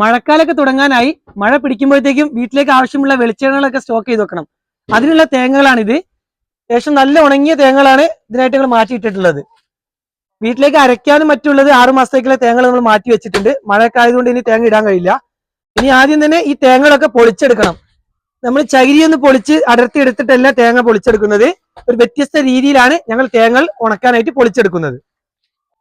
മഴക്കാലൊക്കെ തുടങ്ങാനായി മഴ പിടിക്കുമ്പോഴത്തേക്കും വീട്ടിലേക്ക് ആവശ്യമുള്ള വെളിച്ചെണ്ണകളൊക്കെ സ്റ്റോക്ക് ചെയ്ത് വെക്കണം. അതിനുള്ള തേങ്ങകളാണിത്. ഏകദേശം നല്ല ഉണങ്ങിയ തേങ്ങകളാണ് ഇതിനായിട്ട് ഞങ്ങൾ മാറ്റിയിട്ടിട്ടുള്ളത് വീട്ടിലേക്ക് അരയ്ക്കാനും മറ്റുള്ളത് ആറു മാസത്തേക്കുള്ള തേങ്ങകൾ നമ്മൾ മാറ്റി വെച്ചിട്ടുണ്ട്. മഴക്കായതുകൊണ്ട് ഇനി തേങ്ങ ഇടാൻ കഴിയില്ല. ഇനി ആദ്യം തന്നെ ഈ തേങ്ങകളൊക്കെ പൊളിച്ചെടുക്കണം. നമ്മൾ ചകിരി ഒന്ന് പൊളിച്ച് അടർത്തി എടുത്തിട്ടല്ല തേങ്ങ പൊളിച്ചെടുക്കുന്നത്. ഒരു വ്യത്യസ്ത രീതിയിലാണ് ഞങ്ങൾ തേങ്ങകൾ ഉണക്കാനായിട്ട് പൊളിച്ചെടുക്കുന്നത്.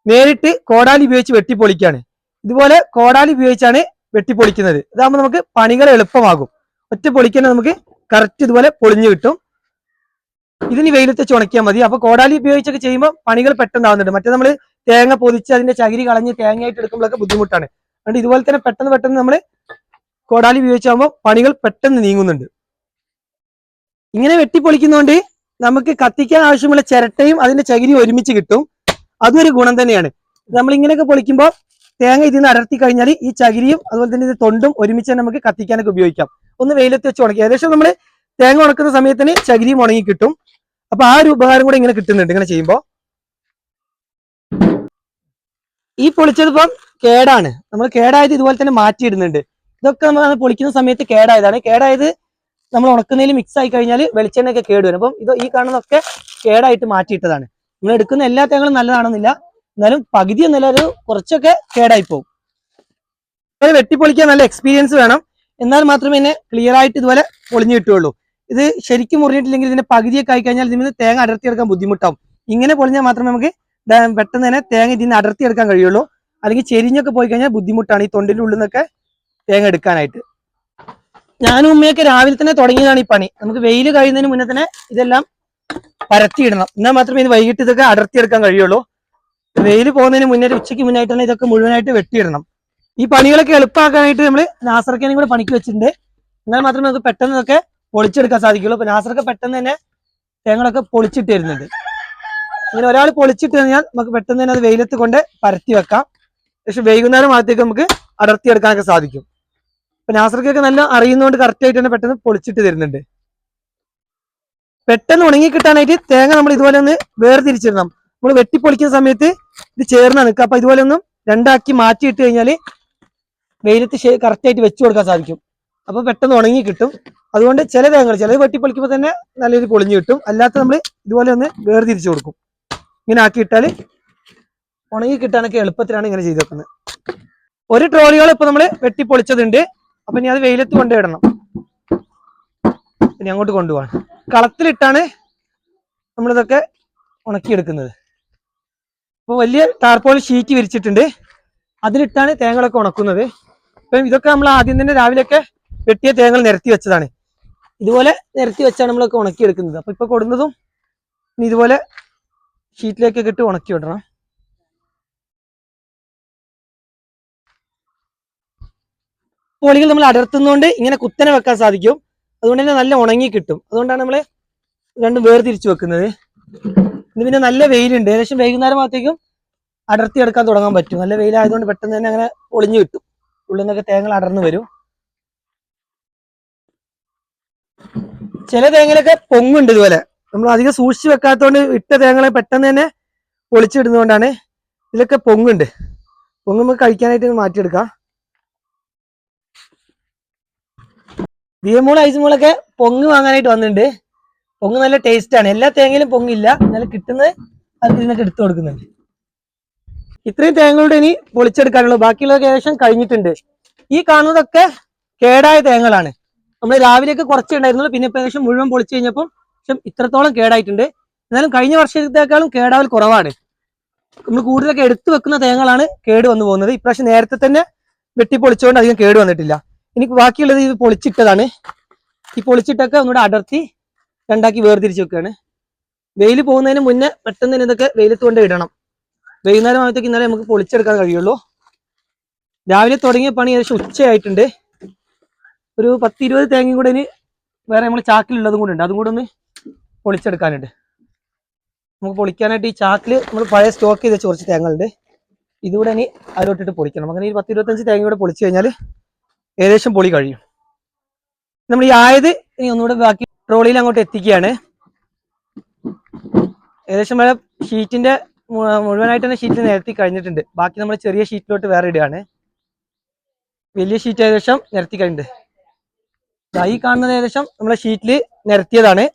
നേരിട്ട് കോടാലി ഉപയോഗിച്ച് വെട്ടി വെട്ടിപ്പൊളിക്കാണ് ഇതുപോലെ കോടാലി ഉപയോഗിച്ചാണ് വെട്ടിപ്പൊളിക്കുന്നത്. ഇതാകുമ്പോൾ നമുക്ക് പണികൾ എളുപ്പമാകും. ഒറ്റ പൊളിക്കാൻ നമുക്ക് കറക്റ്റ് ഇതുപോലെ പൊളിഞ്ഞു കിട്ടും. ഇതിന് വെയിലത്ത് ചുണക്കിയാൽ മതി. അപ്പൊ കോടാലി ഉപയോഗിച്ചൊക്കെ ചെയ്യുമ്പോൾ പണികൾ പെട്ടെന്നാവുന്നുണ്ട്. മറ്റേ നമ്മൾ തേങ്ങ പൊതിച്ച് അതിന്റെ ചകിരി കളഞ്ഞ് തേങ്ങയായിട്ട് എടുക്കുമ്പോഴൊക്കെ ബുദ്ധിമുട്ടാണ്. അതുകൊണ്ട് ഇതുപോലെ തന്നെ പെട്ടെന്ന് പെട്ടെന്ന് നമ്മൾ കോടാലി ഉപയോഗിച്ചാകുമ്പോൾ പണികൾ പെട്ടെന്ന് നീങ്ങുന്നുണ്ട്. ഇങ്ങനെ വെട്ടിപ്പൊളിക്കുന്നതുകൊണ്ട് നമുക്ക് കത്തിക്കാൻ ആവശ്യമുള്ള ചിരട്ടയും അതിന്റെ ചകിരിയും ഒരുമിച്ച് കിട്ടും. അതും ഒരു ഗുണം തന്നെയാണ്. നമ്മൾ ഇങ്ങനെയൊക്കെ പൊളിക്കുമ്പോൾ തേങ്ങ ഇതിൽ നിന്ന് അടർത്തി കഴിഞ്ഞാൽ ഈ ചകിരിയും അതുപോലെ തന്നെ ഇത് തൊണ്ടും ഒരുമിച്ച് നമുക്ക് കത്തിക്കാനൊക്കെ ഉപയോഗിക്കാം. ഒന്ന് വെയിലത്ത് വെച്ച് ഉണക്കി. ഏകദേശം നമ്മൾ തേങ്ങ ഉണക്കുന്ന സമയത്തിന് ചകിരിയും ഉണങ്ങി കിട്ടും. അപ്പൊ ആ ഒരു ഉപകാരം കൂടെ ഇങ്ങനെ കിട്ടുന്നുണ്ട് ഇങ്ങനെ ചെയ്യുമ്പോൾ ഈ പൊളിച്ചതിപ്പം കേടാണ്. നമ്മൾ കേടായത് ഇതുപോലെ തന്നെ മാറ്റിയിടുന്നുണ്ട്. ഇതൊക്കെ നമ്മൾ പൊളിക്കുന്ന സമയത്ത് കേടായതാണ്. കേടായത് നമ്മൾ ഉണക്കുന്നതിൽ മിക്സ് ആയി കഴിഞ്ഞാൽ വെളിച്ചെണ്ണയൊക്കെ കേടുവരും. അപ്പം ഇത് ഈ കാണുന്നതൊക്കെ കേടായിട്ട് മാറ്റിയിട്ടതാണ്. നമ്മൾ എടുക്കുന്ന എല്ലാ തേങ്ങളും നല്ലതാണെന്നില്ല. എന്നാലും പകുതി എന്നല്ല ഒരു കുറച്ചൊക്കെ കേടായി പോകും ഇത് വെട്ടിപ്പൊളിക്കാൻ നല്ല എക്സ്പീരിയൻസ് വേണം. എന്നാൽ മാത്രമേ ഇതിനെ ക്ലിയർ ആയിട്ട് ഇതുപോലെ പൊളിഞ്ഞു കിട്ടുകയുള്ളൂ. ഇത് ശരിക്കും മുറിഞ്ഞിട്ടില്ലെങ്കിൽ ഇതിന്റെ പകുതിയൊക്കെ ആയി കഴിഞ്ഞാൽ ഇതിൽ നിന്ന് തേങ്ങ അടർത്തിയെടുക്കാൻ ബുദ്ധിമുട്ടാവും. ഇങ്ങനെ പൊളിഞ്ഞാൽ മാത്രമേ നമുക്ക് പെട്ടെന്ന് തന്നെ തേങ്ങ ഇതിൽ നിന്ന് അടർത്തിയെടുക്കാൻ കഴിയുള്ളൂ. അല്ലെങ്കിൽ ചെരിഞ്ഞൊക്കെ പോയി കഴിഞ്ഞാൽ ബുദ്ധിമുട്ടാണ് ഈ തൊണ്ടിന്റെ ഉള്ളിൽ നിന്നൊക്കെ തേങ്ങ എടുക്കാനായിട്ട്. ഞാനും ഉമ്മയൊക്കെ രാവിലെ തന്നെ തുടങ്ങിയതാണ് ഈ പണി. നമുക്ക് വെയിൽ കഴിയുന്നതിന് മുന്നേ തന്നെ ഇതെല്ലാം പരത്തിയിടണം. എന്നാൽ മാത്രമേ ഇത് വൈകിട്ട് ഇതൊക്കെ അടർത്തിയെടുക്കാൻ കഴിയുള്ളൂ. വെയിൽ പോകുന്നതിന് മുന്നേ ഉച്ചയ്ക്ക് മുന്നായിട്ടാണ് ഇതൊക്കെ മുഴുവനായിട്ട് വെട്ടിയിടണം. ഈ പണികളൊക്കെ എളുപ്പമാക്കാനായിട്ട് നമ്മൾ നാസർക്കേനും കൂടെ പണിക്ക് വെച്ചിട്ടുണ്ട്. എന്നാൽ മാത്രമേ നമുക്ക് പെട്ടെന്ന് ഇതൊക്കെ പൊളിച്ചെടുക്കാൻ സാധിക്കുള്ളൂ അപ്പൊ നാസർക്ക് പെട്ടെന്ന് തന്നെ തേങ്ങളൊക്കെ പൊളിച്ചിട്ട് തരുന്നുണ്ട്. ഇങ്ങനെ ഒരാൾ പൊളിച്ചിട്ട് കഴിഞ്ഞാൽ നമുക്ക് പെട്ടെന്ന് തന്നെ അത് വെയിലത്ത് കൊണ്ട് പരത്തി വെക്കാം. പക്ഷെ വൈകുന്നേരം ഭാഗത്തേക്ക് നമുക്ക് അടർത്തിയെടുക്കാനൊക്കെ സാധിക്കും. അപ്പൊ നാസർക്കൊക്കെ നല്ല അറിയുന്നതുകൊണ്ട് കറക്റ്റ് ആയിട്ട് തന്നെ പെട്ടെന്ന് പൊളിച്ചിട്ട് തരുന്നുണ്ട്. പെട്ടെന്ന് ഉണങ്ങി കിട്ടാനായിട്ട് തേങ്ങ നമ്മൾ ഇതുപോലെ ഒന്ന് വേർതിരിച്ചിടണം. നമ്മൾ വെട്ടിപ്പൊളിക്കുന്ന സമയത്ത് ഇത് ചേർന്ന് നിൽക്കുക. അപ്പൊ ഇതുപോലെ ഒന്നും രണ്ടാക്കി മാറ്റിയിട്ട് കഴിഞ്ഞാൽ വെയിലത്ത് കറക്റ്റ് ആയിട്ട് വെച്ചു കൊടുക്കാൻ സാധിക്കും. അപ്പൊ പെട്ടെന്ന് ഉണങ്ങി കിട്ടും. അതുകൊണ്ട് ചില തേങ്ങകൾ ചിലത് വെട്ടിപ്പൊളിക്കുമ്പോൾ തന്നെ നല്ല രീതിയിൽ പൊളിഞ്ഞു കിട്ടും. അല്ലാത്ത നമ്മൾ ഇതുപോലെ ഒന്ന് വേർതിരിച്ചു കൊടുക്കും. ഇങ്ങനെ ആക്കിയിട്ടാൽ ഉണങ്ങി കിട്ടാനൊക്കെ എളുപ്പത്തിലാണ് ഇങ്ങനെ ചെയ്ത് വെക്കുന്നത്. ഒരു ട്രോളികൾ ഇപ്പൊ നമ്മൾ വെട്ടിപ്പൊളിച്ചതുണ്ട്. അപ്പൊ ഇനി അത് വെയിലത്ത് കൊണ്ടുവിടണം ഇനി അങ്ങോട്ട് കൊണ്ടുപോകണം. കളത്തിലിട്ടാണ് നമ്മളിതൊക്കെ ഉണക്കിയെടുക്കുന്നത്. അപ്പോൾ വലിയ ടാർപോൾ ഷീറ്റ് വിരിച്ചിട്ടുണ്ട്. അതിലിട്ടാണ് തേങ്ങളൊക്കെ ഉണക്കുന്നത്. ഇപ്പം ഇതൊക്കെ നമ്മൾ ആദ്യം തന്നെ രാവിലെയൊക്കെ വെട്ടിയ തേങ്ങൾ നിരത്തി വെച്ചതാണ്. ഇതുപോലെ നിരത്തി വെച്ചാണ് നമ്മളൊക്കെ ഉണക്കിയെടുക്കുന്നത്. അപ്പൊ ഇപ്പൊ കൊടുന്നതും ഇനി ഇതുപോലെ ഷീറ്റിലേക്കൊക്കെ ഇട്ട് ഉണക്കി വിടണം. പോളികൾ നമ്മൾ അടർത്തുന്നതുകൊണ്ട് ഇങ്ങനെ കുത്തനെ വെക്കാൻ സാധിക്കും. അതുകൊണ്ട് തന്നെ നല്ല ഉണങ്ങി കിട്ടും. അതുകൊണ്ടാണ് നമ്മൾ രണ്ടും വേർതിരിച്ച് വെക്കുന്നത്. ഇന്ന് പിന്നെ നല്ല വെയിലുണ്ട്. ഏകദേശം വൈകുന്നേരം ഭാഗത്തേക്കും അടർത്തി എടുക്കാൻ തുടങ്ങാൻ പറ്റും. നല്ല വെയിലായതുകൊണ്ട് പെട്ടെന്ന് തന്നെ അങ്ങനെ ഒളിഞ്ഞു കിട്ടും. ഉള്ളിൽ നിന്നൊക്കെ തേങ്ങ അടർന്നു വരും. ചില തേങ്ങയിലൊക്കെ പൊങ്ങുണ്ട് ഇതുപോലെ. നമ്മൾ അധികം സൂക്ഷിച്ച് വെക്കാത്തതുകൊണ്ട് ഇട്ട തേങ്ങളെ പെട്ടെന്ന് തന്നെ പൊളിച്ചിടുന്നതുകൊണ്ടാണ് ഇതിലൊക്കെ പൊങ്ങുണ്ട്. പൊങ്ങ് നമുക്ക് കഴിക്കാനായിട്ട് മാറ്റിയെടുക്കാം. ദിയമൂൾ ഐസുമൂളൊക്കെ പൊങ്ങ് വാങ്ങാനായിട്ട് വന്നിട്ടുണ്ട്. പൊങ്ങ് നല്ല ടേസ്റ്റ് ആണ്. എല്ലാ തേങ്ങയിലും പൊങ്ങില്ല. എന്നാലും കിട്ടുന്നത് അതിൽ നിന്നൊക്കെ എടുത്തു കൊടുക്കുന്നുണ്ട്. ഇത്രയും തേങ്ങകളുടെ ഇനി പൊളിച്ചെടുക്കാനുള്ളൂ. ബാക്കിയുള്ളതൊക്കെ ഏകദേശം കഴിഞ്ഞിട്ടുണ്ട്. ഈ കാണുന്നതൊക്കെ കേടായ തേങ്ങകളാണ്. നമ്മൾ രാവിലെയൊക്കെ കുറച്ച് ഉണ്ടായിരുന്നുള്ളൂ പിന്നെ ഇപ്പൊ ഏകദേശം മുഴുവൻ പൊളിച്ചു കഴിഞ്ഞപ്പം പക്ഷെ ഇത്രത്തോളം കേടായിട്ടുണ്ട്. എന്നാലും കഴിഞ്ഞ വർഷത്തേക്കാളും കേടാവൽ കുറവാണ്. നമ്മൾ കൂടുതലൊക്കെ എടുത്തു വെക്കുന്ന തേങ്ങകളാണ് കേട് വന്നു പോകുന്നത്. ഇപ്രാവശ്യം നേരത്തെ തന്നെ വെട്ടി പൊളിച്ചുകൊണ്ട് അധികം കേട് വന്നിട്ടില്ല. ഇനി ബാക്കിയുള്ളത് ഇത് പൊളിച്ചിട്ടതാണ്. ഈ പൊളിച്ചിട്ടൊക്കെ ഒന്നുകൂടെ അടർത്തി രണ്ടാക്കി വേർതിരിച്ച് വെക്കുകയാണ് വെയിൽ പോകുന്നതിന് മുന്നേ പെട്ടെന്ന് തന്നെ ഇതൊക്കെ വെയിലത്ത് കൊണ്ട് ഇടണം. വൈകുന്നേരം ആകുമ്പോഴത്തേക്ക് ഇന്നലെ നമുക്ക് പൊളിച്ചെടുക്കാൻ കഴിയുള്ളൂ. രാവിലെ തുടങ്ങിയ പണി ഏകദേശം ഉച്ചയായിട്ടുണ്ട്. ഒരു പത്ത് ഇരുപത് തേങ്ങയും കൂടെ ഇനി വേറെ നമ്മൾ ചാക്കിലുള്ളതും കൂടെ ഉണ്ട്. അതും കൂടെ ഒന്ന് പൊളിച്ചെടുക്കാനുണ്ട്. നമുക്ക് പൊളിക്കാനായിട്ട് ഈ ചാക്കിൽ നമ്മൾ പഴയ സ്റ്റോക്ക് ചെയ്ത വെച്ച കുറച്ച് തേങ്ങകളുണ്ട്. ഇതുകൂടെ ഇനി അതിലോട്ടിട്ട് പൊളിക്കണം. അങ്ങനെ ഈ പത്ത് ഇരുപത്തഞ്ച് തേങ്ങ കൂടെ പൊളിച്ചു കഴിഞ്ഞാൽ ഏകദേശം പൊളി കഴിയും. നമ്മൾ ഈ ആയത് ഇനി ഒന്നുകൂടെ ബാക്കി ട്രോളിയിൽ അങ്ങോട്ട് എത്തിക്കുകയാണ്. ഏകദേശം വരെ ഷീറ്റിന്റെ മുഴുവനായിട്ട് തന്നെ ഷീറ്റ് നിരത്തി കഴിഞ്ഞിട്ടുണ്ട്. ബാക്കി നമ്മൾ ചെറിയ ഷീറ്റിലോട്ട് വേറെ ഇടുകയാണ്. വലിയ ഷീറ്റ് ഏകദേശം നിരത്തി കഴിഞ്ഞിട്ടുണ്ട്. ഈ കാണുന്നത് ഏകദേശം നമ്മളെ ഷീറ്റിൽ നിരത്തിയതാണ്.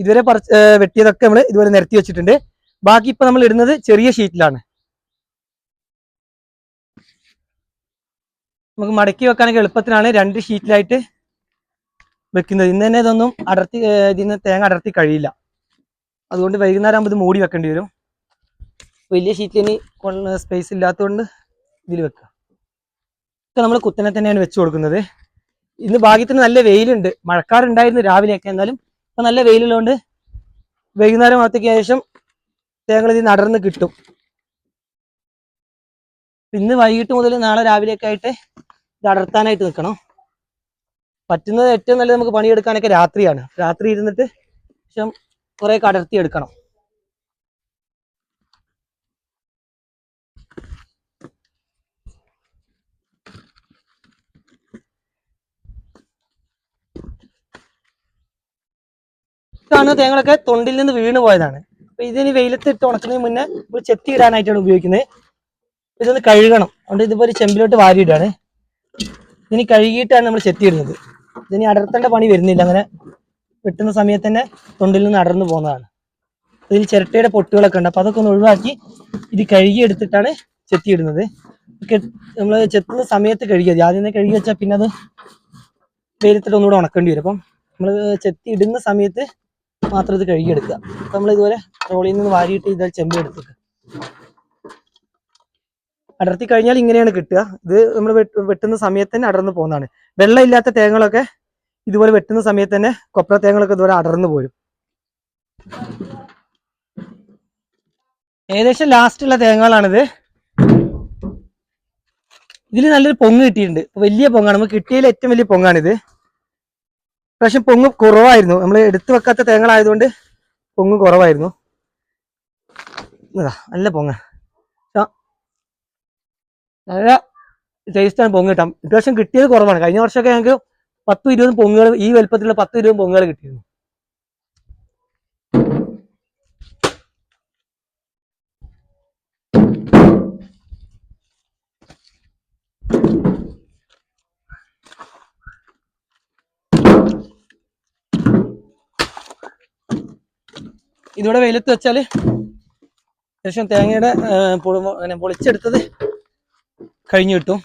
ഇതുവരെ പറിച്ച് വെട്ടിയതൊക്കെ നമ്മൾ ഇതുവരെ നിരത്തി വെച്ചിട്ടുണ്ട്. ബാക്കി ഇപ്പൊ നമ്മൾ ഇടുന്നത് ചെറിയ ഷീറ്റിലാണ്. നമുക്ക് മടക്കി വെക്കാനൊക്കെ എളുപ്പത്തിനാണ് രണ്ട് ഷീറ്റിലായിട്ട് വെക്കുന്നത്. ഇന്ന് തന്നെ ഇതൊന്നും അടർത്തി ഇതിന് തേങ്ങ അടർത്തി കഴിയില്ല. അതുകൊണ്ട് വൈകുന്നേരം ആകുമ്പോൾ ഇത് മൂടി വെക്കേണ്ടി വരും. വലിയ ഷീറ്റിന് സ്പേസ് ഇല്ലാത്തതുകൊണ്ട് ഇതിൽ വെക്കുക. ഇപ്പം നമ്മൾ കുത്തനെ തന്നെയാണ് വെച്ച് കൊടുക്കുന്നത്. ഇന്ന് ഭാഗ്യത്തിന് നല്ല വെയിലുണ്ട്. മഴക്കാറുണ്ടായിരുന്നു രാവിലെയൊക്കെ. എന്നാലും ഇപ്പം നല്ല വെയിലുള്ളതുകൊണ്ട് വൈകുന്നേരം ആകത്തേക്ക് ശേഷം തേങ്ങ ഇതിൽ നടന്ന് കിട്ടും. ഇന്ന് വൈകിട്ട് മുതൽ നാളെ രാവിലെയൊക്കെ ആയിട്ട് ഇത് അടർത്താനായിട്ട് നിൽക്കണം. പറ്റുന്നത് ഏറ്റവും നല്ലത് നമുക്ക് പണിയെടുക്കാനൊക്കെ രാത്രിയാണ്. രാത്രി ഇരുന്നിട്ട് ശേഷം കുറെ കടർത്തി എടുക്കണം. ാണ് തേങ്ങളൊക്കെ തൊണ്ടിൽ നിന്ന് വീണ് പോയതാണ്. അപ്പൊ ഇതിന് വെയിലത്ത് ഇട്ട് ഉണക്കുന്നതിന് മുന്നേ ഒരു ചെത്തി ഇടാനായിട്ടാണ് ഉപയോഗിക്കുന്നത്. ഇതൊന്ന് കഴുകണം. അതുകൊണ്ട് ഇതുപോലെ ചെമ്പിലോട്ട് വാരിയിടാണ് ഇതിന് കഴുകിയിട്ടാണ് നമ്മൾ ചെത്തി ഇടുന്നത്. ഇതിന് അടർത്തേണ്ട പണി വരുന്നില്ല. അങ്ങനെ വെട്ടുന്ന സമയത്ത് തന്നെ തൊണ്ടിൽ നിന്ന് അടർന്നു പോകുന്നതാണ്. ഇതിൽ ചിരട്ടയുടെ പൊട്ടുകളൊക്കെ ഉണ്ട്. അപ്പൊ അതൊക്കെ ഒന്ന് ഒഴിവാക്കി ഇത് കഴുകി എടുത്തിട്ടാണ് ചെത്തിയിടുന്നത് നമ്മൾ ചെത്തുന്ന സമയത്ത് കഴുകിയത് ആദ്യം തന്നെ കഴുകി വെച്ചാൽ പിന്നെ അത് വെയിലത്തിട്ട് ഒന്നുകൂടെ ഉണക്കേണ്ടി വരും. അപ്പം നമ്മൾ ചെത്തി ഇടുന്ന സമയത്ത് മാത്രം ഇത് കഴുകിയെടുക്കുക അപ്പൊ നമ്മൾ ഇതുപോലെ ട്രോളിയിൽ നിന്ന് വാരിയിട്ട് ഇതായി ചെമ്പ് എടുത്തേക്ക് അടർത്തി കഴിഞ്ഞാൽ ഇങ്ങനെയാണ് കിട്ടുക. ഇത് നമ്മൾ വെട്ടുന്ന സമയത്ത് തന്നെ അടർന്നു പോകുന്നതാണ്. വെള്ളം ഇല്ലാത്ത തേങ്ങകളൊക്കെ ഇതുപോലെ വെട്ടുന്ന സമയത്ത് തന്നെ കൊപ്ര തേങ്ങകളൊക്കെ ഇതുപോലെ അടർന്നു പോരും. ഏകദേശം ലാസ്റ്റ് ഉള്ള തേങ്ങകളാണിത്. ഇതിൽ നല്ലൊരു പൊങ്ങ് കിട്ടിയിട്ടുണ്ട്. വലിയ പൊങ്ങാണ്. നമുക്ക് കിട്ടിയതിൽ ഏറ്റവും വലിയ പൊങ്ങാണിത്. പക്ഷെ പൊങ്ങ് കുറവായിരുന്നു. നമ്മൾ എടുത്തു വെക്കാത്ത തേങ്ങകളായതുകൊണ്ട് പൊങ്ങ് കുറവായിരുന്നു. നല്ല പൊങ്ങാണ്. നല്ല ടേസ്റ്റാണ് പൊങ്ങ് കിട്ടാം ഇപ്രാവശ്യം കിട്ടിയത് കുറവാണ്. കഴിഞ്ഞ വർഷമൊക്കെ ഞങ്ങൾക്ക് പത്തും ഇരുപതും പൊങ്ങുകൾ ഈ വലുപ്പത്തിലുള്ള പത്തും ഇരുപതും പൊങ്ങുകൾ കിട്ടിയിരുന്നു. ഇതിവിടെ വെയിലത്ത് വെച്ചാൽ ശേഷം തേങ്ങയുടെ പൊളിച്ചെടുത്തത് കഴിഞ്ഞു കിട്ടും.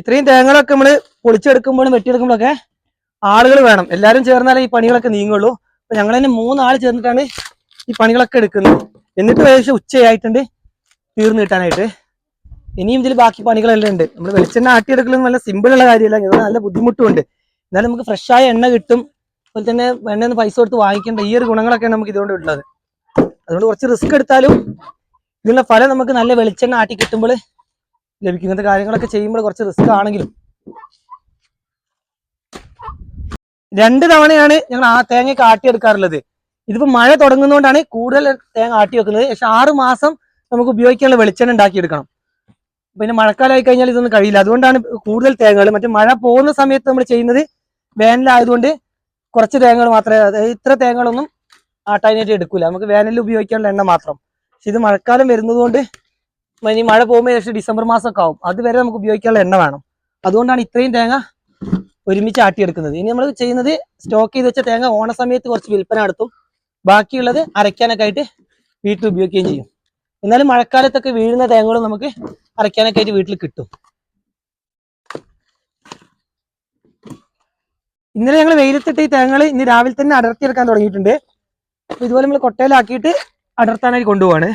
ഇത്രയും തേങ്ങകളൊക്കെ നമ്മൾ പൊളിച്ചെടുക്കുമ്പോഴും വെട്ടിയെടുക്കുമ്പോഴൊക്കെ ആളുകൾ വേണം. എല്ലാവരും ചേർന്നാലേ ഈ പണികളൊക്കെ നീങ്ങുള്ളൂ. അപ്പൊ ഞങ്ങൾ തന്നെ മൂന്നാൾ ചേർന്നിട്ടാണ് ഈ പണികളൊക്കെ എടുക്കുന്നത്. എന്നിട്ട് ഏകദേശം ഉച്ചയായിട്ടുണ്ട്. തീർന്നു കിട്ടാനായിട്ട്. ഇനിയും ഇതിൽ ബാക്കി പണികളെല്ലാം ഉണ്ട്. നമ്മൾ വെളിച്ചെണ്ണ ആട്ടിയെടുക്കലും നല്ല സിമ്പിൾ ഉള്ള കാര്യമല്ല. ഇത് നല്ല ബുദ്ധിമുട്ടുമുണ്ട്. എന്നാലും നമുക്ക് ഫ്രഷായ എണ്ണ കിട്ടും. അതുപോലെ തന്നെ എണ്ണ പൈസ കൊടുത്ത് വാങ്ങിക്കേണ്ട ഈ ഒരു ഗുണങ്ങളൊക്കെയാണ് നമുക്ക് ഇതുകൊണ്ട് ഉള്ളത്. അതുകൊണ്ട് കുറച്ച് റിസ്ക് എടുത്താലും ഇതിനുള്ള ഫലം നമുക്ക് നല്ല വെളിച്ചെണ്ണ ആട്ടി കിട്ടുമ്പോൾ ലഭിക്കും ഇങ്ങനത്തെ കാര്യങ്ങളൊക്കെ ചെയ്യുമ്പോൾ കുറച്ച് റിസ്ക് ആണെങ്കിലും. രണ്ട് തവണയാണ് ഞങ്ങൾ ആ തേങ്ങയൊക്കെ ആട്ടിയെടുക്കാറുള്ളത് ഇതിപ്പോ മഴ തുടങ്ങുന്നതുകൊണ്ടാണ് കൂടുതൽ തേങ്ങ ആട്ടി വെക്കുന്നത്. പക്ഷെ ആറ് മാസം നമുക്ക് ഉപയോഗിക്കാനുള്ള വെളിച്ചെണ്ണ ഉണ്ടാക്കിയെടുക്കണം. പിന്നെ മഴക്കാലമായി കഴിഞ്ഞാൽ ഇതൊന്നും കഴിയില്ല. അതുകൊണ്ടാണ് കൂടുതൽ തേങ്ങകൾ. മറ്റേ മഴ പോകുന്ന സമയത്ത് നമ്മൾ ചെയ്യുന്നത് വേനലായതുകൊണ്ട് കുറച്ച് തേങ്ങകൾ മാത്രമേ ഇത്ര തേങ്ങകളൊന്നും ആട്ടാനായിട്ട് എടുക്കൂല. നമുക്ക് വേനലിൽ ഉപയോഗിക്കാനുള്ള എണ്ണ മാത്രം. പക്ഷെ ഇത് മഴക്കാലം വരുന്നതുകൊണ്ട് ഇനി മഴ പോകുമ്പോൾ ഏകദേശം ഡിസംബർ മാസമൊക്കെ ആവും. അതുവരെ നമുക്ക് ഉപയോഗിക്കാനുള്ള എണ്ണ വേണം. അതുകൊണ്ടാണ് ഇത്രയും തേങ്ങ ഒരുമിച്ച് ആട്ടിയെടുക്കുന്നത്. ഇനി നമ്മൾ ചെയ്യുന്നത് സ്റ്റോക്ക് ചെയ്ത് വെച്ച തേങ്ങ ഓണ സമയത്ത് കുറച്ച് വിൽപ്പന നടത്തും. ബാക്കിയുള്ളത് അരയ്ക്കാനൊക്കെ ആയിട്ട് വീട്ടിൽ ഉപയോഗിക്കുകയും ചെയ്യും. എന്നാലും മഴക്കാലത്തൊക്കെ വീഴുന്ന തേങ്ങകളും നമുക്ക് അരയ്ക്കാനൊക്കെ ആയിട്ട് വീട്ടിൽ കിട്ടും. ഇന്നലെ ഞങ്ങൾ വെയിലത്തിട്ട് ഈ തേങ്ങകൾ ഇന്ന് രാവിലെ തന്നെ അടർത്തിയെടുക്കാൻ തുടങ്ങിയിട്ടുണ്ട്. ഇതുപോലെ നമ്മൾ കൊട്ടയിലാക്കിയിട്ട് അടർത്താനായി കൊണ്ടുപോവാണ്.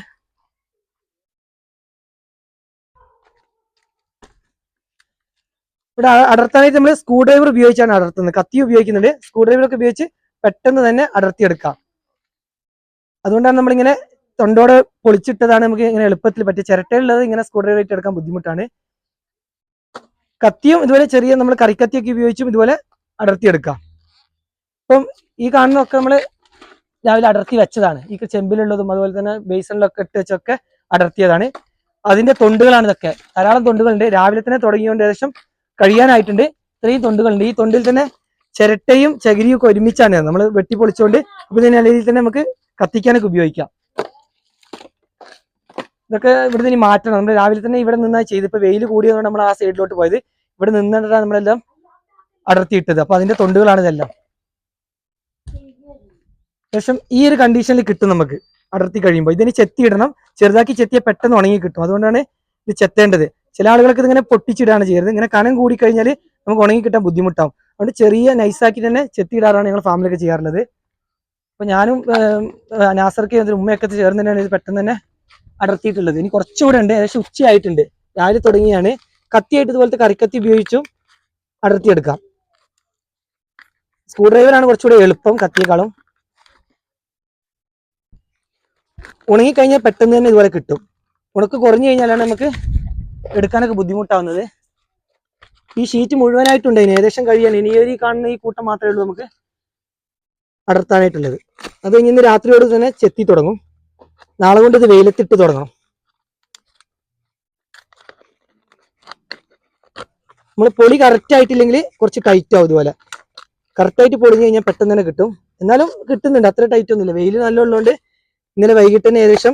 ഇവിടെ അടർത്താനായിട്ട് നമ്മൾ സ്ക്രൂ ഡ്രൈവർ ഉപയോഗിച്ചാണ് അടർത്തുന്നത്. കത്തി ഉപയോഗിക്കുന്നുണ്ട്. സ്ക്രൂ ഡ്രൈവർ ഒക്കെ ഉപയോഗിച്ച് പെട്ടെന്ന് തന്നെ അടർത്തിയെടുക്കാം. അതുകൊണ്ടാണ് നമ്മളിങ്ങനെ തൊണ്ടോടെ പൊളിച്ചിട്ടതാണ് നമുക്ക് ഇങ്ങനെ എളുപ്പത്തിൽ പറ്റിയ ചിരട്ടയുള്ളത് ഇങ്ങനെ സ്ക്രൂ ഡ്രൈവർ ആയിട്ട് എടുക്കാൻ ബുദ്ധിമുട്ടാണ്. കത്തിയും ഇതുപോലെ ചെറിയ നമ്മൾ കറിക്കത്തിയൊക്കെ ഉപയോഗിച്ചും ഇതുപോലെ അടർത്തിയെടുക്കാം. അപ്പം ഈ കാണുന്നതൊക്കെ നമ്മൾ രാവിലെ അടർത്തി വെച്ചതാണ്. ഈ ചെമ്പിലുള്ളതും അതുപോലെ തന്നെ ബേസണിലൊക്കെ ഇട്ട് വെച്ചൊക്കെ അടർത്തിയതാണ്. അതിന്റെ തൊണ്ടുകളാണ് ഇതൊക്കെ. ധാരാളം തൊണ്ടുകളുണ്ട്. രാവിലെ തന്നെ തുടങ്ങിയോണ്ട് ഏകദേശം കഴിയാനായിട്ടുണ്ട്. ഇത്രയും തൊണ്ടുകളുണ്ട്. ഈ തൊണ്ടിൽ തന്നെ ചിരട്ടയും ചകിരിയും ഒക്കെ ഒരുമിച്ചാണ് നമ്മൾ വെട്ടി പൊളിച്ചുകൊണ്ട് അപ്പൊ നല്ല രീതിയിൽ തന്നെ നമുക്ക് കത്തിക്കാനൊക്കെ ഉപയോഗിക്കാം. ഇതൊക്കെ ഇവിടെ നിന്ന് മാറ്റണം. നമ്മൾ രാവിലെ തന്നെ ഇവിടെ നിന്നാ ചെയ്ത് ഇപ്പൊ വെയിൽ കൂടിയതുകൊണ്ട് നമ്മൾ ആ സൈഡിലോട്ട് പോയത്. ഇവിടെ നിന്നിട്ടാണ് നമ്മളെല്ലാം അടർത്തിയിട്ടത്. അപ്പൊ അതിന്റെ തൊണ്ടുകളാണ് ഇതെല്ലാം. ശേഷം ഈ ഒരു കണ്ടീഷനിൽ കിട്ടും നമുക്ക്. അടർത്തി കഴിയുമ്പോൾ ഇതിന് ചെത്തി ഇടണം. ചെറുതാക്കി ചെത്തിയ പെട്ടെന്ന് ഉണങ്ങി കിട്ടും. അതുകൊണ്ടാണ് ഇത് ചെത്തേണ്ടത്. ചില ആളുകൾക്ക് ഇതിങ്ങനെ പൊട്ടിച്ചിടാണ് ചെയ്യുന്നത് ഇങ്ങനെ കനം കൂടി കഴിഞ്ഞാൽ നമുക്ക് ഉണങ്ങി കിട്ടാൻ ബുദ്ധിമുട്ടാവും. അതുകൊണ്ട് ചെറിയ നൈസാക്കി തന്നെ ചെത്തിയിടാറാണ് ഞങ്ങൾ ഫാമിലൊക്കെ ചെയ്യാറുള്ളത്. അപ്പൊ ഞാനും നാസർക്ക് അതിന് ഉമ്മയൊക്കെ ചേർന്ന് തന്നെയാണ് ഇത് പെട്ടെന്ന് തന്നെ അടർത്തിയിട്ടുള്ളത്. ഇനി കുറച്ചുകൂടെ ഉണ്ട്. ഏകദേശം ഉച്ചയായിട്ടുണ്ട്. രാവിലെ തുടങ്ങിയാണ്. കത്തിയായിട്ട് ഇതുപോലത്തെ കറിക്കത്തി ഉപയോഗിച്ചും അടർത്തിയെടുക്കാം. സ്ക്രൂ ഡ്രൈവറാണ് കുറച്ചുകൂടെ എളുപ്പം കത്തിയേക്കാളും. ഉണങ്ങിക്കഴിഞ്ഞാൽ പെട്ടെന്ന് തന്നെ ഇതുപോലെ കിട്ടും. ഉണക്ക് കുറഞ്ഞു കഴിഞ്ഞാലാണ് നമുക്ക് എടുക്കാനൊക്കെ ബുദ്ധിമുട്ടാവുന്നത്. ഈ ഷീറ്റ് മുഴുവനായിട്ടുണ്ട് ഇനി. ഏകദേശം കഴിയാൻ ഇനി ഒരു കാണുന്ന ഈ കൂട്ടം മാത്രമേ ഉള്ളൂ നമുക്ക് അടർത്താനായിട്ടുള്ളത്. അത് കഴിഞ്ഞ് ഇന്ന് രാത്രിയോട് തന്നെ ചെത്തി തുടങ്ങും. നാളെ കൊണ്ട് ഇത് വെയിലത്തിട്ട് തുടങ്ങണം. നമ്മൾ പൊളി കറക്റ്റ് ആയിട്ടില്ലെങ്കിൽ കുറച്ച് ടൈറ്റ് ആവും ഇതുപോലെ. കറക്റ്റ് ആയിട്ട് പൊളിഞ്ഞു കഴിഞ്ഞാൽ പെട്ടെന്ന് തന്നെ കിട്ടും. എന്നാലും കിട്ടുന്നുണ്ട്. അത്ര ടൈറ്റ് ഒന്നുമില്ല. വെയിൽ നല്ല ഉള്ളതുകൊണ്ട് ഇന്നലെ വൈകിട്ട് തന്നെ ഏകദേശം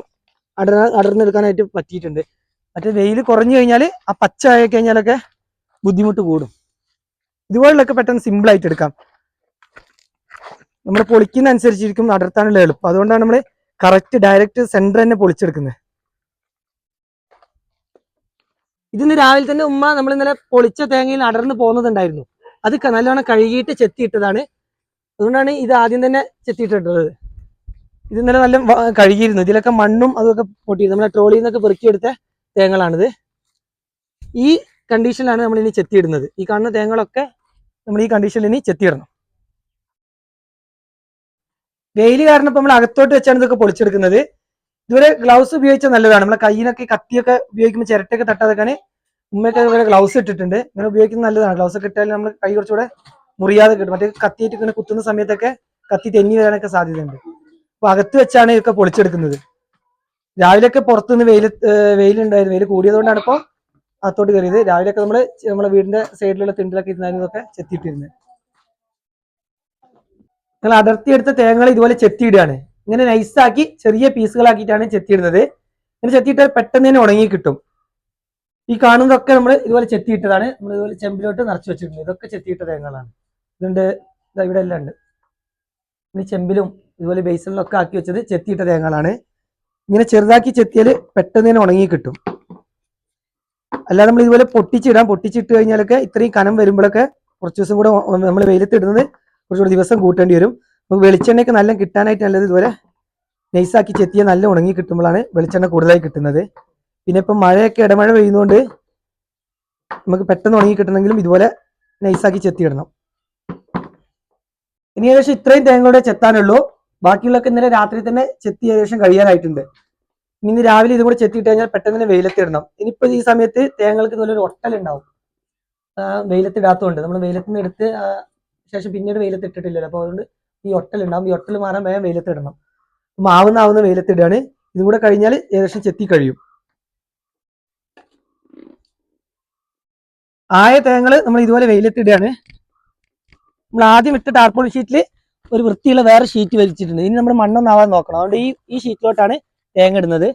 അടർ അടർന്നെടുക്കാനായിട്ട് പറ്റിയിട്ടുണ്ട്. മറ്റേ വെയിൽ കുറഞ്ഞു കഴിഞ്ഞാൽ ആ പച്ച ആയി കഴിഞ്ഞാലൊക്കെ ബുദ്ധിമുട്ട് കൂടും. ഇതുപോലുള്ളൊക്കെ പെട്ടെന്ന് സിമ്പിൾ ആയിട്ട് എടുക്കാം. നമ്മൾ പൊളിക്കുന്ന അനുസരിച്ചിരിക്കും അടർത്താനുള്ള എളുപ്പം. അതുകൊണ്ടാണ് നമ്മൾ കറക്റ്റ് ഡയറക്റ്റ് സെന്റർ തന്നെ പൊളിച്ചെടുക്കുന്നത്. ഇതിന്ന് രാവിലെ തന്നെ ഉമ്മ നമ്മൾ ഇന്നലെ പൊളിച്ച തേങ്ങയിൽ അടർന്ന് പോകുന്നതുണ്ടായിരുന്നു അത് നല്ലോണം കഴുകിയിട്ട് ചെത്തിയിട്ടതാണ്. അതുകൊണ്ടാണ് ഇത് ആദ്യം തന്നെ ചെത്തിയിട്ടിട്ടത് ഇത് ഇന്നലെ നല്ല കഴുകിയിരുന്നു. ഇതിലൊക്കെ മണ്ണും അതൊക്കെ പൊട്ടിയിരുന്നു. നമ്മളെ ട്രോളിയിൽ നിന്നൊക്കെ പെറുക്കിയെടുത്ത തേങ്ങകളാണിത്. ഈ കണ്ടീഷനിലാണ് നമ്മൾ ഇനി ചെത്തിയിടുന്നത്. ഈ കാണുന്ന തേങ്ങകളൊക്കെ നമ്മൾ ഈ കണ്ടീഷനിൽ ഇനി ചെത്തിയിടണം. വെയിൽ കാരണം ഇപ്പൊ നമ്മൾ അകത്തോട്ട് വെച്ചാണ് ഇതൊക്കെ പൊളിച്ചെടുക്കുന്നത്. ഇതുവരെ ഗ്ലൗസ് ഉപയോഗിച്ചാൽ നല്ലതാണ്. നമ്മളെ കയ്യിനൊക്കെ കത്തിയൊക്കെ ഉപയോഗിക്കുമ്പോൾ ചിരട്ടയൊക്കെ തട്ടാതെക്കാണ് ഉമ്മയൊക്കെ ഇതുവരെ ഗ്ലൗസ് ഇട്ടിട്ടുണ്ട്. ഇങ്ങനെ ഉപയോഗിക്കുന്നത് നല്ലതാണ്. ഗ്ലൗസ് ഒക്കെ ഇട്ടാൽ നമ്മൾ കൈ കുറച്ചുകൂടെ മുറിയാതെ കിട്ടും. മറ്റേ കത്തിയിട്ട് ഇങ്ങനെ കുത്തുന്ന സമയത്തൊക്കെ കത്തി തെന്നി വരാനൊക്കെ സാധ്യതയുണ്ട്. അപ്പൊ അകത്ത് വെച്ചാണ് ഇതൊക്കെ പൊളിച്ചെടുക്കുന്നത്. രാവിലെയൊക്കെ പുറത്തുനിന്ന് വെയിൽ വെയിലുണ്ടായിരുന്നു. വെയിൽ കൂടിയതുകൊണ്ടാണ് ഇപ്പോൾ അകത്തോട്ട് കയറിയത്. രാവിലെയൊക്കെ നമ്മൾ നമ്മുടെ വീടിന്റെ സൈഡിലുള്ള തിണ്ടിലൊക്കെ ഇരുന്നതൊക്കെ ചെത്തിയിട്ടിരുന്നത്. നിങ്ങൾ അടർത്തി എടുത്ത തേങ്ങകൾ ഇതുപോലെ ചെത്തിയിടുകയാണ്. ഇങ്ങനെ നൈസാക്കി ചെറിയ പീസുകളാക്കിയിട്ടാണ് ചെത്തിയിടുന്നത്. ഇങ്ങനെ ചെത്തിയിട്ട് പെട്ടെന്ന് തന്നെ ഉണങ്ങി കിട്ടും. ഈ കാണുന്നതൊക്കെ നമ്മൾ ഇതുപോലെ ചെത്തിയിട്ടതാണ്. നമ്മൾ ഇതുപോലെ ചെമ്പിലോട്ട് നിറച്ച് വെച്ചിട്ടുണ്ട്. ഇതൊക്കെ ചെത്തിയിട്ട തേങ്ങകളാണ്. ഇതുണ്ട് ഇവിടെ എല്ലാം ഉണ്ട്. ഇനി ചെമ്പിലും ഇതുപോലെ ബേസിലൊക്കെ ആക്കി വെച്ചത് ചെത്തിയിട്ട തേങ്ങകളാണ്. ഇങ്ങനെ ചെറുതാക്കി ചെത്തിയാൽ പെട്ടെന്ന് തന്നെ ഉണങ്ങി കിട്ടും. അല്ലാതെ നമ്മൾ ഇതുപോലെ പൊട്ടിച്ചിടാം. പൊട്ടിച്ചിട്ട് കഴിഞ്ഞാലൊക്കെ ഇത്രയും കനം വരുമ്പോഴൊക്കെ കുറച്ച് ദിവസം കൂടെ നമ്മൾ വെയിലത്തിടുന്നത് കുറച്ചുകൂടി ദിവസം കൂട്ടേണ്ടി വരും. നമുക്ക് വെളിച്ചെണ്ണയൊക്കെ നല്ല കിട്ടാനായിട്ട് നല്ലത് ഇതുപോലെ നൈസാക്കി ചെത്തിയ നല്ല ഉണങ്ങി കിട്ടുമ്പോഴാണ് വെളിച്ചെണ്ണ കൂടുതലായി കിട്ടുന്നത്. പിന്നെ ഇപ്പം മഴയൊക്കെ ഇടമഴ പെയ്യുന്നതുകൊണ്ട് നമുക്ക് പെട്ടെന്ന് ഉണങ്ങി കിട്ടണമെങ്കിലും ഇതുപോലെ നൈസാക്കി ചെത്തിയിടണം ഇനി ഏകദേശം ഇത്രയും തേങ്ങയുടെ ചെത്താനുള്ളൂ. ബാക്കിയുള്ളൊക്കെ ഇന്നലെ രാത്രി തന്നെ ചെത്തി ഏകദേശം കഴിയാനായിട്ടുണ്ട്. ഇനി രാവിലെ ഇതും കൂടെ ചെത്തിയിട്ട് കഴിഞ്ഞാൽ പെട്ടെന്ന് തന്നെ വെയിലത്തിടണം ഇനിയിപ്പോ ഈ സമയത്ത് തേങ്ങൾക്ക് ഇതുപോലെ ഒരു ഒട്ടലുണ്ടാവും വെയിലത്തിടാത്തതുകൊണ്ട് നമ്മൾ വെയിലത്തിൽ നിന്ന് എടുത്ത് ശേഷം പിന്നീട് വെയിലത്ത് ഇട്ടിട്ടില്ലല്ലോ. അപ്പോൾ അതുകൊണ്ട് ഈ ഒട്ടലുണ്ടാവും ഈ ഒട്ടൽ മാറാൻ വേഗം വെയിലത്തിടണം മാവുന്ന ആവുന്ന വെയിലത്തിടുകയാണ് ഇതും കൂടെ കഴിഞ്ഞാൽ ഏകദേശം ചെത്തി കഴിയും. ആയ തേങ്ങൾ നമ്മൾ ഇതുപോലെ വെയിലത്തിടുകയാണ് നമ്മൾ ആദ്യം ഇട്ട ടാർപ്പോൾ ഷീറ്റിൽ ഒരു വൃത്തിയുള്ള വേറെ ഷീറ്റ് വലിച്ചിട്ടുണ്ട്. ഇനി നമ്മൾ മണ്ണൊന്നും നോക്കണം. അതുകൊണ്ട് ഈ ഈ ഷീറ്റിലോട്ടാണ് തേങ്ങ ഇടുന്നത്.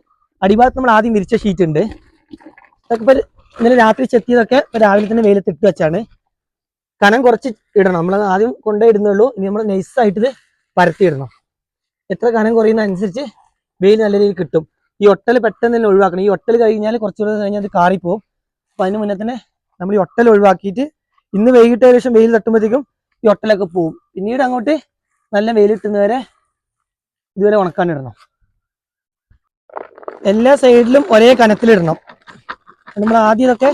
അടിഭാഗത്ത് നമ്മൾ ആദ്യം വിരിച്ച ഷീറ്റ് ഉണ്ട്. ഇതൊക്കെ ഇപ്പൊ ഇന്നലെ രാത്രി ചെത്തിയതൊക്കെ രാവിലെ തന്നെ വെയിലത്ത് ഇട്ട് വെച്ചാണ്. കനം കുറച്ച് ഇടണം. നമ്മൾ ആദ്യം കൊണ്ടേ ഇടുന്നുള്ളൂ. ഇനി നമ്മൾ നൈസായിട്ട് ഇത് പരത്തിയിടണം എത്ര കനം കുറയുന്ന അനുസരിച്ച് വെയിൽ നല്ല രീതിയിൽ കിട്ടും. ഈ ഒട്ടൽ പെട്ടെന്ന് തന്നെ ഒഴിവാക്കണം. ഈ ഒട്ടൽ കഴിഞ്ഞാൽ കുറച്ചുകൂടെ കഴിഞ്ഞാൽ അത് കാറിപ്പോവും. അപ്പൊ അതിന് മുന്നേ തന്നെ നമ്മൾ ഈ ഒട്ടൽ ഒഴിവാക്കിയിട്ട് ഇന്ന് വൈകിട്ട് ഏകദേശം വെയിൽ തട്ടുമ്പോഴത്തേക്കും ഈ ഒട്ടലൊക്കെ പോവും. പിന്നീട് അങ്ങോട്ട് നല്ല വെയിലിട്ടുന്നവരെ ഇതുവരെ ഉണക്കാനിടണം. എല്ലാ സൈഡിലും ഒരേ കനത്തിലിടണം. നമ്മൾ ആദ്യം ഇതൊക്കെ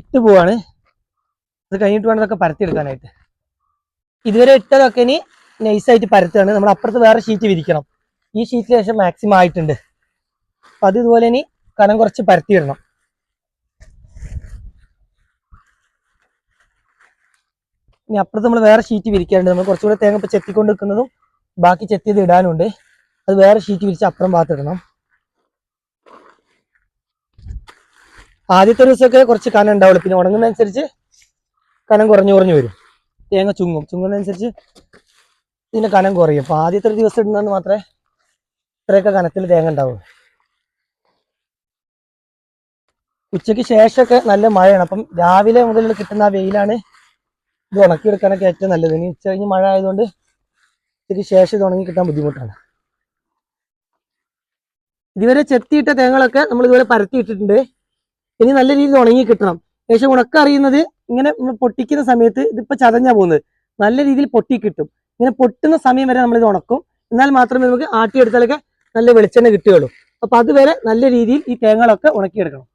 ഇട്ട് പോവാണ്. അത് കഴിഞ്ഞിട്ട് വേണം ഇതൊക്കെ പരത്തിയെടുക്കാനായിട്ട്. ഇതുവരെ ഇട്ടതൊക്കെ ഇനി നൈസായിട്ട് പരത്തുകയാണ്. നമ്മൾ അപ്പുറത്ത് വേറെ ഷീറ്റ് വിരിക്കണം. ഈ ഷീറ്റിന് ശേഷം മാക്സിമം ആയിട്ടുണ്ട്. അപ്പൊ അത് ഇതുപോലെ ഇനി കനം കുറച്ച് പരത്തിയിടണം. ഇനി അപ്പുറത്ത് നമ്മൾ വേറെ ഷീറ്റ് വിരിക്കാനുണ്ട്. നമ്മൾ കുറച്ചുകൂടെ തേങ്ങ ഇപ്പോൾ ചെത്തിക്കൊണ്ട് നിൽക്കുന്നതും ബാക്കി ചെത്തിയത് ഇടാനുണ്ട്. അത് വേറെ ഷീറ്റ് വിരിച്ച് അപ്പുറം ഭാഗത്തിടണം ആദ്യത്തെ ദിവസമൊക്കെ കുറച്ച് കനം ഉണ്ടാവുള്ളൂ. പിന്നെ ഉണങ്ങുന്നതനുസരിച്ച് കനം കുറഞ്ഞു കുറഞ്ഞു വരും. തേങ്ങ ചുങ്ങും. ചുങ്ങുന്നതനുസരിച്ച് ഇതിന്റെ കനം കുറയും. അപ്പോൾ ആദ്യത്തെ ഒരു ദിവസം ഇടുന്നതെന്ന് മാത്രമേ ഇത്രയൊക്കെ കനത്തിൽ തേങ്ങ ഉണ്ടാവുള്ളൂ. ഉച്ചയ്ക്ക് ശേഷമൊക്കെ നല്ല മഴയാണ്. അപ്പം രാവിലെ മുതൽ കിട്ടുന്ന ആ വെയിലാണ് ഇത് ഉണക്കിയെടുക്കാനൊക്കെ ഏറ്റവും നല്ലത്. ഇനി ഉച്ച കഴിഞ്ഞ് മഴ ആയതുകൊണ്ട് ഇതിന് ശേഷം ഇത് ഉണങ്ങി കിട്ടാൻ ബുദ്ധിമുട്ടാണ്. ഇതുവരെ ചെത്തിയിട്ട തേങ്ങകളൊക്കെ നമ്മൾ ഇതുപോലെ പരത്തിയിട്ടിട്ടുണ്ട്. ഇനി നല്ല രീതിയിൽ ഉണങ്ങി കിട്ടണം. ശേഷം ഉണക്കം അറിയുന്നത് ഇങ്ങനെ നമ്മൾ പൊട്ടിക്കുന്ന സമയത്ത് ഇതിപ്പോ ചതഞ്ഞാ പോകുന്നത്. നല്ല രീതിയിൽ പൊട്ടി കിട്ടും. ഇങ്ങനെ പൊട്ടുന്ന സമയം വരെ നമ്മൾ ഇത് ഉണക്കും. എന്നാൽ മാത്രമേ നമുക്ക് ആട്ടിയെടുത്താലൊക്കെ നല്ല വെളിച്ചെണ്ണ കിട്ടുകയുള്ളൂ. അപ്പൊ അതുവരെ നല്ല രീതിയിൽ ഈ തേങ്ങകളൊക്കെ ഉണക്കിയെടുക്കണം.